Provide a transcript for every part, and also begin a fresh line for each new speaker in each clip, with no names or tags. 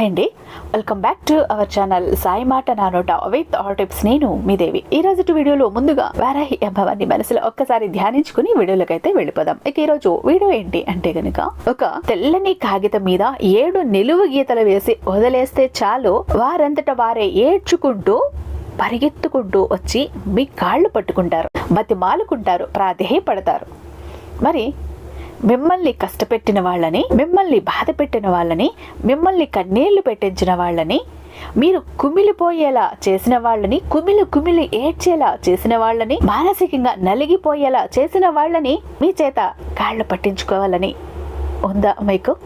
Hi అండి. Welcome back to our channel Sai మాట నానోట విత్ ఆర్ టిప్స్ నేను మీ దేవి. ఈ రోజు వీడియోలో ముందుగా వారాహి అమ్మవారిని మనసులో ఒక్కసారి ధ్యానించుకుని వీడియోలోకి అయితే వెళ్ళిపోదాం. ఇక ఈ రోజు వీడియో ఏంటి అంటే గనుక ఒక తెల్లని కాగితం మీద ఏడు నిలువు గీతలు వేసి వదిలేస్తే చాలు వారంతట వారే ఏడ్చుకుంటూ పరిగెత్తుకుంటూ వచ్చి మీ కాళ్ళు పట్టుకుంటారు. బతిమాలుకుంటారు. ప్రాధేయపడతారు. మరి మిమ్మల్ని కష్టపెట్టిన వాళ్ళని మిమ్మల్ని బాధ పెట్టిన వాళ్ళని మిమ్మల్ని కన్నీళ్ళు పెట్టించిన వాళ్ళని మీరు కుమిలిపోయేలా చేసిన వాళ్ళని కుమిలి కుమిలి ఏడ్చేలా చేసిన వాళ్ళని మానసికంగా నలిగిపోయేలా చేసిన వాళ్ళని మీ చేత కాళ్ళు పట్టించుకోవాలని ఉందా మీకు?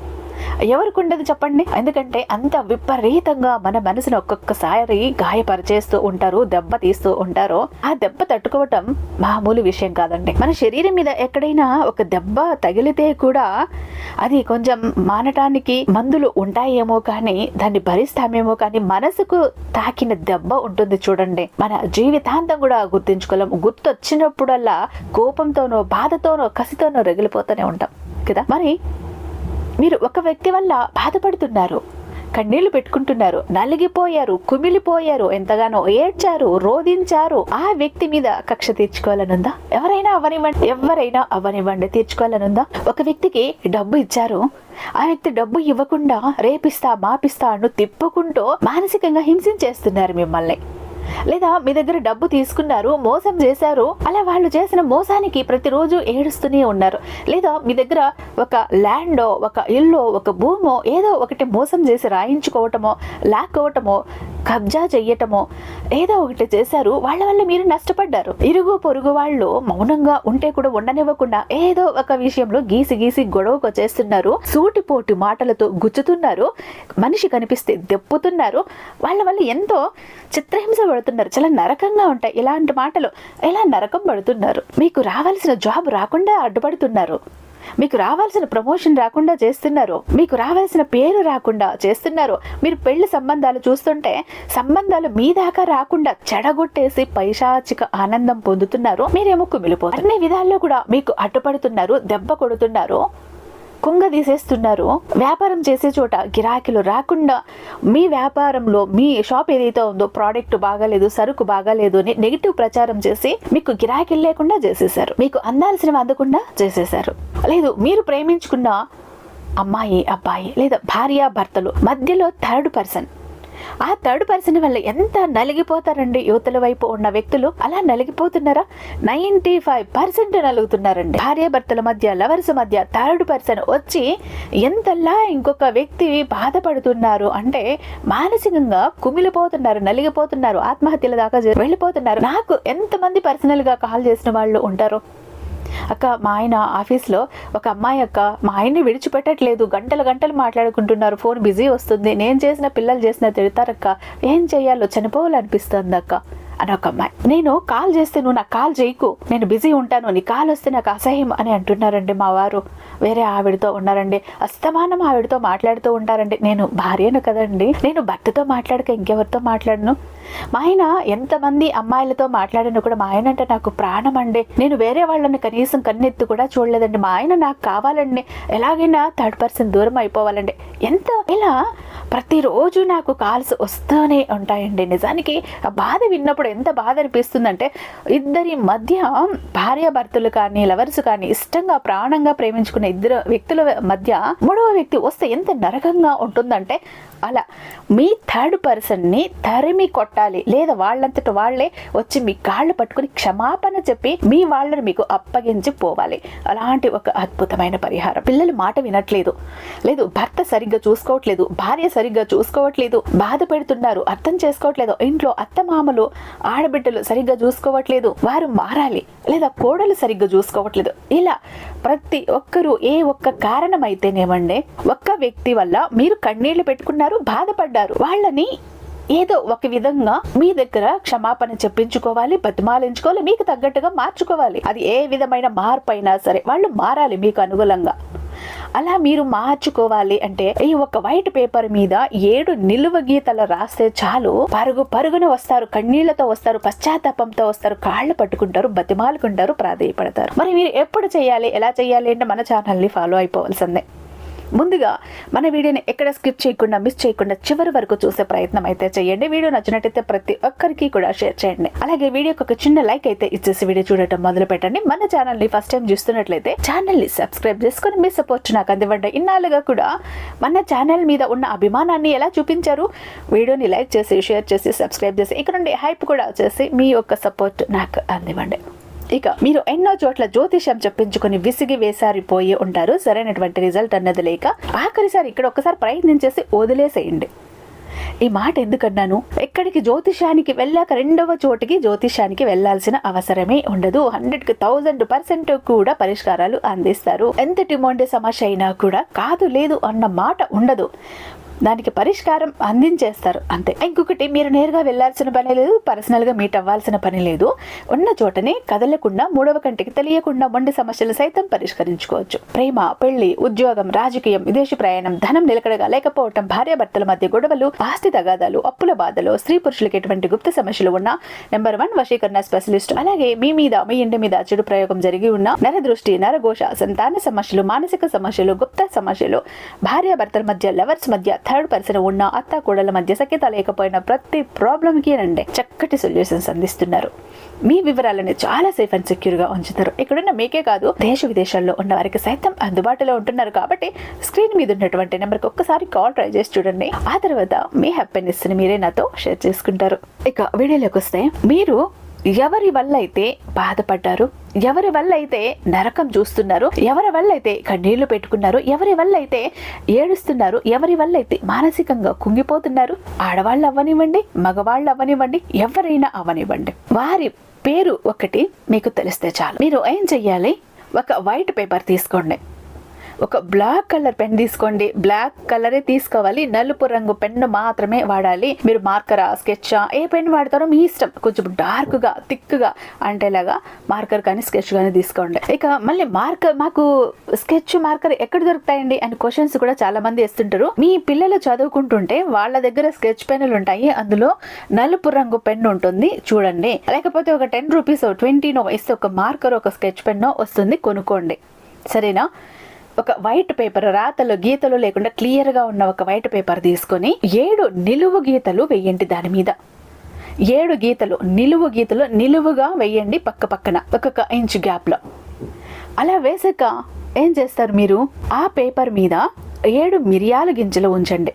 ఎవరికి ఉండదు చెప్పండి? ఎందుకంటే అంత విపరీతంగా మన మనసును ఒక్కొక్కసారి గాయపరిచేస్తూ ఉంటారు దెబ్బ తీస్తూ ఉంటారు. ఆ దెబ్బ తట్టుకోవటం మామూలు విషయం కాదండి. మన శరీరం మీద ఎక్కడైనా ఒక దెబ్బ తగిలితే కూడా అది కొంచెం మానటానికి మందులు ఉంటాయేమో కానీ దాన్ని భరిస్తామేమో కానీ మనసుకు తాకిన దెబ్బ ఉంటుంది చూడండి. మన జీవితాంతం కూడా గుర్తించుకోలేం. గుర్తొచ్చినప్పుడల్లా కోపంతోనో బాధతోనో కసితోనో రగిలిపోతూనే ఉంటాం. కదా? మరి మీరు ఒక వ్యక్తి వల్ల బాధపడుతున్నారు. కన్నీళ్ళు పెట్టుకుంటున్నారు. నలిగిపోయారు కుమిలిపోయారు ఎంతగానో ఏడ్చారు రోధించారు. ఆ వ్యక్తి మీద కక్ష తీర్చుకోవాలనుందా? ఎవరైనా అవనివ్వండి ఎవరైనా అవనివ్వండి తీర్చుకోవాలనుందా? ఒక వ్యక్తికి డబ్బు ఇచ్చారు. ఆ వ్యక్తి డబ్బు ఇవ్వకుండా రేపిస్తా మాపిస్తా అను తిప్పుకుంటూ మానసికంగా హింసించేస్తున్నారు మిమ్మల్ని. లేదా మీ దగ్గర డబ్బు తీసుకున్నారు మోసం చేశారు అలా వాళ్ళు చేసిన మోసానికి ప్రతిరోజు ఏడుస్తూనే ఉన్నారు. లేదా మీ దగ్గర ఒక ల్యాండో ఒక ఇల్లు ఒక భూమో ఏదో ఒకటి మోసం చేసి రాయించుకోవటమో లాక్కోవటమో కబ్జా చెయ్యటమో ఏదో ఒకటి చేశారు. వాళ్ళ వల్ల మీరు నష్టపడ్డారు. ఇరుగు పొరుగు వాళ్ళు మౌనంగా ఉంటే కూడా ఉండనివ్వకుండా ఏదో ఒక విషయంలో గీసి గీసి గొడవకు వచ్చేస్తున్నారు సూటిపోటి మాటలతో గుచ్చుతున్నారు. మనిషి కనిపిస్తే దెప్పుతున్నారు వాళ్ళ వల్ల ఎంతో చిత్రహింస పడుతున్నారు. చాలా నరకంగా ఉంటాయి. ఇలాంటి మాటలు ఎలా నరకం పడుతున్నారు? మీకు రావాల్సిన జాబ్ రాకుండా అడ్డుపడుతున్నారు. మీకు రావాల్సిన ప్రమోషన్ రాకుండా చేస్తున్నారు. మీకు రావాల్సిన పేరు రాకుండా చేస్తున్నారు. మీరు పెళ్ళి సంబంధాలు చూస్తుంటే సంబంధాలు మీ దాకా రాకుండా చెడగొట్టేసి పైశాచిక ఆనందం పొందుతున్నారు. మీరేమో కుమిలిపోతారు అన్ని విధాల్లో కూడా మీకు అడ్డుపడుతున్నారు దెబ్బ కొడుతున్నారు. కుంగ తీసేస్తున్నారు. వ్యాపారం చేసే చోట గిరాకీలు రాకుండా మీ వ్యాపారంలో మీ షాప్ ఏదైతే ఉందో ప్రోడక్ట్ బాగాలేదు సరుకు బాగాలేదు అని నెగిటివ్ ప్రచారం చేసి మీకు గిరాకీలు లేకుండా చేసేసారు మీకు అందాల్సినవి అందకుండా చేసేసారు లేదు మీరు ప్రేమించుకున్న అమ్మాయి అబ్బాయి లేదా భార్య భర్తలు మధ్యలో థర్డ్ పర్సన్ ఆ థర్డ్ పర్సన్ వల్ల ఎంత నలిగిపోతారండి? యువతల వైపు ఉన్న వ్యక్తులు అలా నలిగిపోతున్నారా? నైంటీ ఫైవ్ పర్సెంట్ నలుగుతున్నారండి. భార్య భర్తల మధ్య లవర్స్ మధ్య థర్డ్ పర్సన్ వచ్చి ఎంతలా ఇంకొక వ్యక్తి బాధపడుతున్నారు? అంటే మానసికంగా కుమిలిపోతున్నారు నలిగిపోతున్నారు ఆత్మహత్యల దాకా వెళ్ళిపోతున్నారు. నాకు ఎంతమంది పర్సనల్గా కాల్ చేసిన వాళ్ళు ఉంటారు అక్క మా ఆయన ఆఫీస్లో ఒక అమ్మాయి అక్క మా ఆయన్ని విడిచిపెట్టట్లేదు. గంటలు గంటలు మాట్లాడుకుంటున్నారు. ఫోన్ బిజీ వస్తుంది. నేను చేసిన పిల్లలు చేసిన తిడతారక్క. ఏం చేయాలో చనిపోవాలనిపిస్తుంది అక్క అని ఒక అమ్మాయి. నేను కాల్ చేస్తే నువ్వు నాకు కాల్ చేయకు. నేను బిజీ ఉంటాను. నీ కాల్ వస్తే నాకు అసహ్యం అని అంటున్నారండి మా వారు. వేరే ఆవిడతో ఉన్నారండి. అస్తమానం ఆవిడతో మాట్లాడుతూ ఉంటారండి. నేను భార్యను కదండి. నేను భర్తతో మాట్లాడక ఇంకెవరితో మాట్లాడను? మా ఆయన ఎంతమంది అమ్మాయిలతో మాట్లాడినా కూడా మా ఆయన అంటే నాకు ప్రాణం అండి నేను వేరే వాళ్ళని కనీసం కన్నెత్తి కూడా చూడలేదండి. మా ఆయన నాకు కావాలండి. ఎలాగైనా థర్డ్ పర్సన్ దూరం అయిపోవాలండి. ఎంత ఇలా ప్రతిరోజు నాకు కాల్స్ వస్తూనే ఉంటాయండి. నిజానికి ఆ బాధ విన్నప్పుడు ఎంత బాధ అనిపిస్తుందంటే ఇద్దరి మధ్య భార్యాభర్తలు కానీ లవర్స్ కానీ ఇష్టంగా ప్రాణంగా ప్రేమించుకునే ఇద్దరు వ్యక్తుల మధ్య మూడవ వ్యక్తి వస్తే ఎంత నరకంగా ఉంటుందంటే అలా మీ థర్డ్ పర్సన్ని తరిమి కొట్టాలి. లేదా వాళ్ళంతట వాళ్ళే వచ్చి మీ కాళ్ళు పట్టుకుని క్షమాపణ చెప్పి మీ వాళ్ళని మీకు అప్పగించి పోవాలి. అలాంటి ఒక అద్భుతమైన పరిహారం. పిల్లలు మాట వినట్లేదు. లేదు భర్త సరిగ్గా చూసుకోవట్లేదు. భార్య సరిగ్గా చూసుకోవట్లేదు. బాధ పెడుతున్నారు. అర్థం చేసుకోవట్లేదు. ఇంట్లో అత్తమామలు ఆడబిడ్డలు సరిగ్గా చూసుకోవట్లేదు. వారు మారాలి. లేదా కోడలు సరిగ్గా చూసుకోవట్లేదు. ఇలా ప్రతి ఒక్కరూ ఏ ఒక్క కారణం ఒక్క వ్యక్తి వల్ల మీరు కన్నీళ్ళు పెట్టుకున్నారు బాధపడ్డారు. వాళ్ళని ఏదో ఒక విధంగా మీ దగ్గర క్షమాపణ చెప్పించుకోవాలి బతిమాలించుకోవాలి మీకు తగ్గట్టుగా మార్చుకోవాలి. అది ఏ విధమైన మార్పు అయినా సరే వాళ్ళు మారాలి మీకు అనుగుణంగా. అలా మీరు మార్చుకోవాలి అంటే ఈ ఒక వైట్ పేపర్ మీద ఏడు నిలువ గీతలు రాస్తే చాలు. పరుగు పరుగున వస్తారు కన్నీళ్ళతో వస్తారు పశ్చాత్తాపంతో వస్తారు కాళ్ళు పట్టుకుంటారు బతిమాలుకుంటారు ప్రాధేయపడతారు. మరి మీరు ఎప్పుడు చేయాలి ఎలా చేయాలి అంటే మన ఛానల్ని ఫాలో అయిపోవాల్సిందే. ముందుగా మన వీడియోని ఎక్కడ స్కిప్ చేయకుండా మిస్ చేయకుండా చివరి వరకు చూసే ప్రయత్నం అయితే చేయండి. వీడియో నచ్చినట్టయితే ప్రతి ఒక్కరికి కూడా షేర్ చేయండి. అలాగే వీడియోకి ఒక చిన్న లైక్ అయితే ఇచ్చేసి వీడియో చూడటం మొదలు పెట్టండి మన ఛానల్ని ఫస్ట్ టైం చూస్తున్నట్లయితే ఛానల్ని సబ్స్క్రైబ్ చేసుకుని మీ సపోర్ట్ నాకు అందివ్వండి. ఇన్నాళ్ళుగా కూడా మన ఛానల్ మీద ఉన్న అభిమానాన్ని ఎలా చూపించారు? వీడియోని లైక్ చేసి షేర్ చేసి సబ్స్క్రైబ్ చేసి ఇక్కడ నుండి హైప్ కూడా వచ్చేసి మీ యొక్క సపోర్ట్ నాకు అందివ్వండి. ఇక మీరు ఎన్నో చోట్ల జ్యోతిషం చెప్పించుకొని విసిగి వేసారిపోయి ఉంటారు. సరైనటువంటి రిజల్ట్ అన్నది లేక ఆఖరిసారి ఇక్కడ ఒక్కసారి ప్రయత్నించేసి వదిలేసేయండి. ఈ మాట ఎందుకన్నాను? ఎక్కడికి జ్యోతిషానికి వెళ్ళాక రెండవ చోటికి జ్యోతిషానికి వెళ్ళాల్సిన అవసరమే ఉండదు. హండ్రెడ్కి థౌజండ్ పర్సెంట్ కూడా పరిష్కారాలు అందిస్తారు. ఎంతటి మొండే సమస్య అయినా కూడా కాదు లేదు అన్న మాట ఉండదు. దానికి పరిష్కారం అందించేస్తారు. అంతే. ఇంకొకటి మీరు నేరుగా వెళ్ళాల్సిన పని లేదు పర్సనల్గా మీట్ అవ్వాల్సిన పని లేదు. ఉన్న చోటనే కదలకుండా మూడవ కంటికి తెలియకుండా మొండి సమస్యలు సైతం పరిష్కరించుకోవచ్చు. ప్రేమ పెళ్ళి ఉద్యోగం రాజకీయం విదేశీ ప్రయాణం ధనం నిలకడగా లేకపోవటం భార్యాభర్తల మధ్య గొడవలు ఆస్తి తగాదాలు అప్పుల బాధలు స్త్రీ పురుషులకు ఎటువంటి గుప్త సమస్యలు ఉన్నా నెంబర్ వన్ వశీకరణ స్పెషలిస్ట్. అలాగే మీ మీద మీ ఇంటి మీద చెడు ప్రయోగం జరిగి ఉన్న నరదృష్టి నరఘోష సంతాన సమస్యలు మానసిక సమస్యలు గుప్త సమస్యలు భార్యాభర్తల మధ్య లవర్స్ మధ్య థర్డ్ పర్సన్ ఉన్న అత్త కోడల మధ్య సఖ్యత లేకపోయిన ప్రతి ప్రాబ్లంకి రండి. చక్కటి సొల్యూషన్స్ అందిస్తున్నారు. మీ వివరాలను చాలా సేఫ్ అండ్ సెక్యూర్గా ఉంచుతారు. ఇక్కడున్న మీకే కాదు దేశ విదేశాల్లో ఉన్న వారికి సైతం అందుబాటులో ఉంటున్నారు కాబట్టి స్క్రీన్ మీద ఉన్నటువంటి నెంబర్కి ఒక్కసారి కాల్ ట్రై చేసి చూడండి. ఆ తర్వాత మీ హ్యాపీనెస్ని మీరే నాతో షేర్ చేసుకుంటారు. ఇక వీడియోలోకి వస్తే మీరు ఎవరి వల్ల అయితే బాధపడ్డారు? ఎవరి వల్ల అయితే నరకం చూస్తున్నారు ఎవరి వల్ల అయితే కన్నీళ్ళు పెట్టుకున్నారు ఎవరి వల్ల అయితే ఏడుస్తున్నారు ఎవరి వల్ల అయితే మానసికంగా కుంగిపోతున్నారు ఆడవాళ్ళు అవ్వనివ్వండి మగవాళ్ళు అవ్వనివ్వండి ఎవరైనా అవ్వనివ్వండి. వారి పేరు ఒకటి మీకు తెలిస్తే చాలు. మీరు ఏం చెయ్యాలి? ఒక వైట్ పేపర్ తీసుకోండి. ఒక బ్లాక్ కలర్ పెన్ తీసుకోండి. బ్లాక్ కలరే తీసుకోవాలి. నలుపు రంగు పెన్ను మాత్రమే వాడాలి. మీరు మార్కరా స్కెచ్చా ఏ పెన్ వాడతారో మీ ఇష్టం. కొంచెం డార్క్గా థిక్గా అంటేలాగా మార్కర్ కానీ స్కెచ్ కానీ తీసుకోండి. ఇక మళ్ళీ మార్కర్ మాకు స్కెచ్ మార్కర్ ఎక్కడ దొరుకుతాయండి అని క్వశ్చన్స్ కూడా చాలా మంది వేస్తుంటారు. మీ పిల్లలు చదువుకుంటుంటే వాళ్ళ దగ్గర స్కెచ్ పెన్నులు ఉంటాయి. అందులో నలుపు రంగు పెన్ ఉంటుంది. చూడండి. లేకపోతే ఒక టెన్ రూపీస్ ట్వంటీనో ఇస్తే ఒక మార్కర్ ఒక స్కెచ్ పెన్నో వస్తుంది. కొనుక్కోండి. సరేనా? ఒక వైట్ పేపర్ రాతలు గీతలు లేకుండా క్లియర్గా ఉన్న ఒక వైట్ పేపర్ తీసుకొని ఏడు నిలువు గీతలు వేయండి దాని మీద. ఏడు గీతలు నిలువు గీతలు నిలువుగా వేయండి పక్క పక్కన ఒక్కొక్క ఇంచ్ గ్యాప్లో అలా వేసాక ఏం చేస్తారు మీరు? ఆ పేపర్ మీద ఏడు మిరియాల గింజలు ఉంచండి.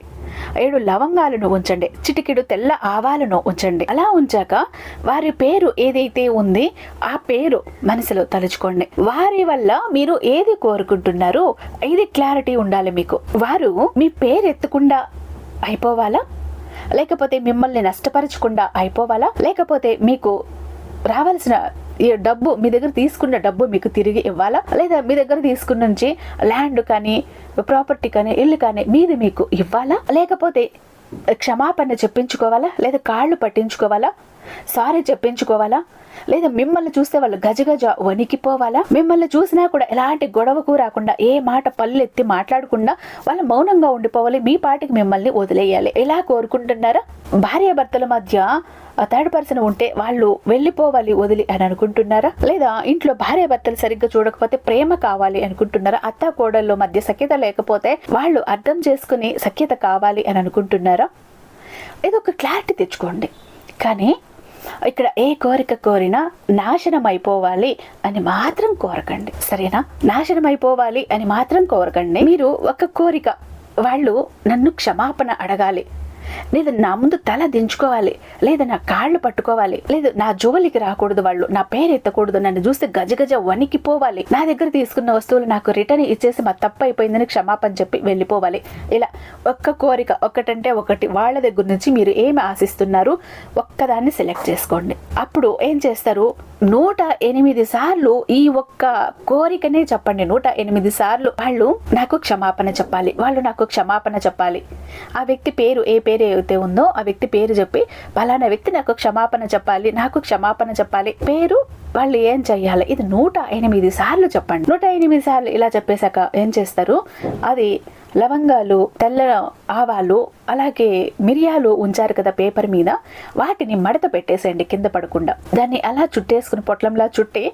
ఏడు లవంగాలను ఉంచండి చిటికెడు తెల్ల ఆవాలను ఉంచండి. అలా ఉంచాక వారి పేరు ఏదైతే ఉంది ఆ పేరు మనసులో తలుచుకోండి. వారి వల్ల మీరు ఏది కోరుకుంటున్నారో ఇది క్లారిటీ ఉండాలి మీకు. వారు మీ పేరు ఎత్తకుండా అయిపోవాలా? లేకపోతే మిమ్మల్ని నష్టపరచకుండా అయిపోవాలా? లేకపోతే మీకు రావాల్సిన ఈ డబ్బు మీ దగ్గర తీసుకున్న డబ్బు మీకు తిరిగి ఇవ్వాలా? లేదా మీ దగ్గర తీసుకున్న నుంచి ల్యాండ్ కానీ ప్రాపర్టీ కానీ ఇల్లు కానీ మీది మీకు ఇవ్వాలా? లేకపోతే క్షమాపణ చెప్పించుకోవాలా? లేదా కాళ్ళు పట్టించుకోవాలా? సారీ చెప్పించుకోవాలా? లేదా మిమ్మల్ని చూస్తే వాళ్ళు గజగజ వణికిపోవాలా? మిమ్మల్ని చూసినా కూడా ఎలాంటి గొడవకు రాకుండా ఏ మాట పల్లెత్తి మాట్లాడకుండా వాళ్ళు మౌనంగా ఉండిపోవాలి మీ పాటికి మిమ్మల్ని వదిలేయాలి. ఎలా కోరుకుంటున్నారా? భార్యాభర్తల మధ్య థర్డ్ పర్సన్ ఉంటే వాళ్ళు వెళ్ళిపోవాలి వదిలి అని అనుకుంటున్నారా? లేదా ఇంట్లో భార్య భర్తలు సరిగ్గా చూడకపోతే ప్రేమ కావాలి అనుకుంటున్నారా? అత్త కోడల్లో మధ్య సఖ్యత లేకపోతే వాళ్ళు అర్థం చేసుకుని సఖ్యత కావాలి అని అనుకుంటున్నారా? ఇది ఒక క్లారిటీ తెచ్చుకోండి. కానీ ఇక్కడ ఏ కోరిక కోరినా నాశనం అయిపోవాలి అని మాత్రం కోరకండి. సరేనా? నాశనం అయిపోవాలి అని మాత్రం కోరకండి. మీరు ఒక కోరిక వాళ్ళు నన్ను క్షమాపణ అడగాలి. లేదు నా ముందు తల దించుకోవాలి లేదా నా కాళ్ళు పట్టుకోవాలి లేదు నా జోలికి రాకూడదు వాళ్ళు నా పేరు ఎత్తకూడదు నన్ను చూస్తే గజగజ వణికిపోవాలి నా దగ్గర తీసుకున్న వస్తువులు నాకు రిటర్న్ ఇచ్చేసి మా తప్పు అయిపోయిందని క్షమాపణ చెప్పి వెళ్ళిపోవాలి. ఇలా ఒక్క కోరిక ఒకటంటే ఒకటి వాళ్ళ దగ్గర నుంచి మీరు ఏమి ఆశిస్తున్నారు ఒక్కదాన్ని సెలెక్ట్ చేసుకోండి. అప్పుడు ఏం చేస్తారు? నూట ఎనిమిది సార్లు ఈ ఒక్క కోరికనే చెప్పండి. నూట ఎనిమిది సార్లు వాళ్ళు నాకు క్షమాపణ చెప్పాలి. వాళ్ళు నాకు క్షమాపణ చెప్పాలి. ఆ వ్యక్తి పేరు ఏ పేరు అయితే ఉందో ఆ వ్యక్తి పేరు చెప్పి పలానా వ్యక్తి నాకు క్షమాపణ చెప్పాలి. నాకు క్షమాపణ చెప్పాలి. పేరు వాళ్ళు ఏం చెయ్యాలి? ఇది నూట ఎనిమిది సార్లు చెప్పండి. నూట ఎనిమిది సార్లు ఇలా చెప్పేశాక ఏం చేస్తారు? అది లవంగాలు తెల్ల ఆవాలు అలాగే మిరియాలు ఉంచారు కదా పేపర్ మీద. వాటిని మడత పెట్టేసేయండి కింద పడకుండా. దాన్ని అలా చుట్టేసుకుని పొట్లంలా చుట్టి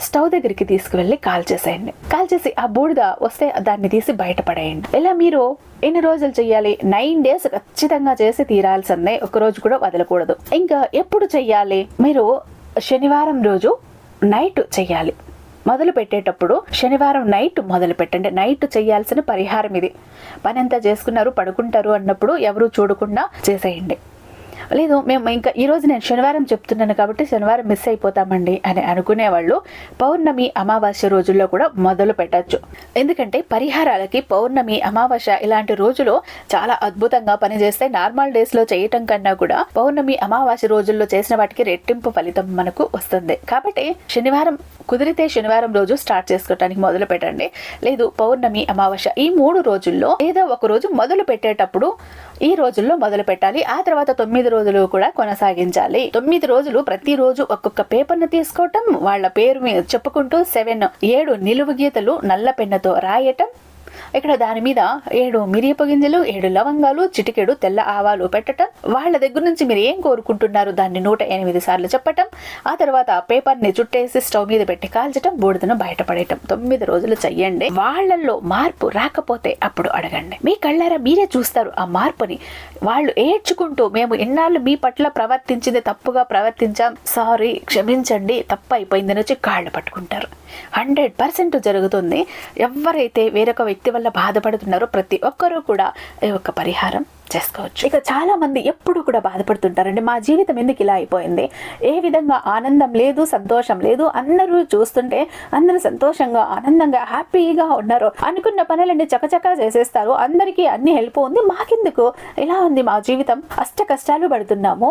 స్టవ్ దగ్గరికి తీసుకువెళ్ళి కాల్చేసేయండి కాల్చేసి ఆ బూడిద వస్తే దాన్ని తీసి బయటపడేయండి ఇలా మీరు ఎన్ని రోజులు చేయాలి నైన్ డేస్ ఖచ్చితంగా చేసి తీరాల్సిందే. ఒకరోజు కూడా వదలకూడదు. ఇంకా ఎప్పుడు చెయ్యాలి? మీరు శనివారం రోజు నైట్ చెయ్యాలి. మొదలు పెట్టేటప్పుడు శనివారం నైట్ మొదలు పెట్టండి నైట్ చేయాల్సిన పరిహారం ఇది. పని అంతా చేసుకున్నారు పడుకుంటారు అన్నప్పుడు ఎవరు చూడకుండా చేసేయండి. లేదు మేము ఇంకా ఈరోజు నేను శనివారం చెప్తున్నాను కాబట్టి శనివారం మిస్ అయిపోతామండి అని అనుకునేవాళ్ళు పౌర్ణమి అమావాస్య రోజుల్లో కూడా మొదలు పెట్టచ్చు. ఎందుకంటే పరిహారాలకి పౌర్ణమి అమావాస్య ఇలాంటి రోజులు చాలా అద్భుతంగా పనిచేస్తాయి నార్మల్ డేస్లో చేయటం కన్నా కూడా పౌర్ణమి అమావాస్య రోజుల్లో చేసిన వాటికి రెట్టింపు ఫలితం మనకు వస్తుంది. కాబట్టి శనివారం కుదిరితే శనివారం రోజు స్టార్ట్ చేసుకోవడానికి మొదలు పెట్టండి. లేదు పౌర్ణమి అమావాస్య ఈ మూడు రోజుల్లో ఏదో ఒక రోజు మొదలు పెట్టేటప్పుడు ఈ రోజుల్లో మొదలు పెట్టాలి. ఆ తర్వాత తొమ్మిది రోజులు కూడా కొనసాగించాలి. తొమ్మిది రోజులు ప్రతిరోజు ఒక్కొక్క పేపర్ను తీసుకోవటం వాళ్ళ పేరు మీద చెప్పుకుంటూ సెవెన్ ఏడు నిలువు గీతలు నల్ల పెన్నతో రాయటం ఇక్కడ దాని మీద ఏడు మిరియపు గింజలు ఏడు లవంగాలు చిటికెడు తెల్ల ఆవాలు పెట్టటం. వాళ్ళ దగ్గర నుంచి మీరు ఏం కోరుకుంటున్నారు? దాన్ని నూట ఎనిమిది సార్లు చెప్పటం. ఆ తర్వాత పేపర్ని చుట్టేసి స్టవ్ మీద పెట్టి కాల్చటం బూడిదను బయటపడేయటం. తొమ్మిది రోజులు చెయ్యండి. వాళ్ళల్లో మార్పు రాకపోతే అప్పుడు అడగండి. మీ కళ్ళారా మీరే చూస్తారు ఆ మార్పుని. వాళ్ళు ఏడ్చుకుంటూ మేము ఎన్నాళ్ళు మీ పట్ల ప్రవర్తించింది తప్పుగా ప్రవర్తించాం. సారీ క్షమించండి తప్పు అయిపోయింది వచ్చి కాళ్ళు పట్టుకుంటారు. హండ్రెడ్ పర్సెంట్ జరుగుతుంది. ఎవరైతే వేరొక వ్యక్తి వల్ల బాధపడుతున్నారో ప్రతి ఒక్కరూ కూడా ఈ యొక్క పరిహారం చేసుకోవచ్చు. ఇక చాలా మంది ఎప్పుడు కూడా బాధపడుతుంటారండి మా జీవితం ఎందుకు ఇలా అయిపోయింది? ఏ విధంగా ఆనందం లేదు సంతోషం లేదు అందరూ చూస్తుంటే అందరూ సంతోషంగా ఆనందంగా హ్యాపీగా ఉన్నారు అనుకున్న పనులన్నీ చకచకా చేసేస్తారు. అందరికీ అన్ని హెల్ప్ ఉంది మాకెందుకు? ఇలా ఉంది మా జీవితం? అష్ట కష్టాలు పడుతున్నాము.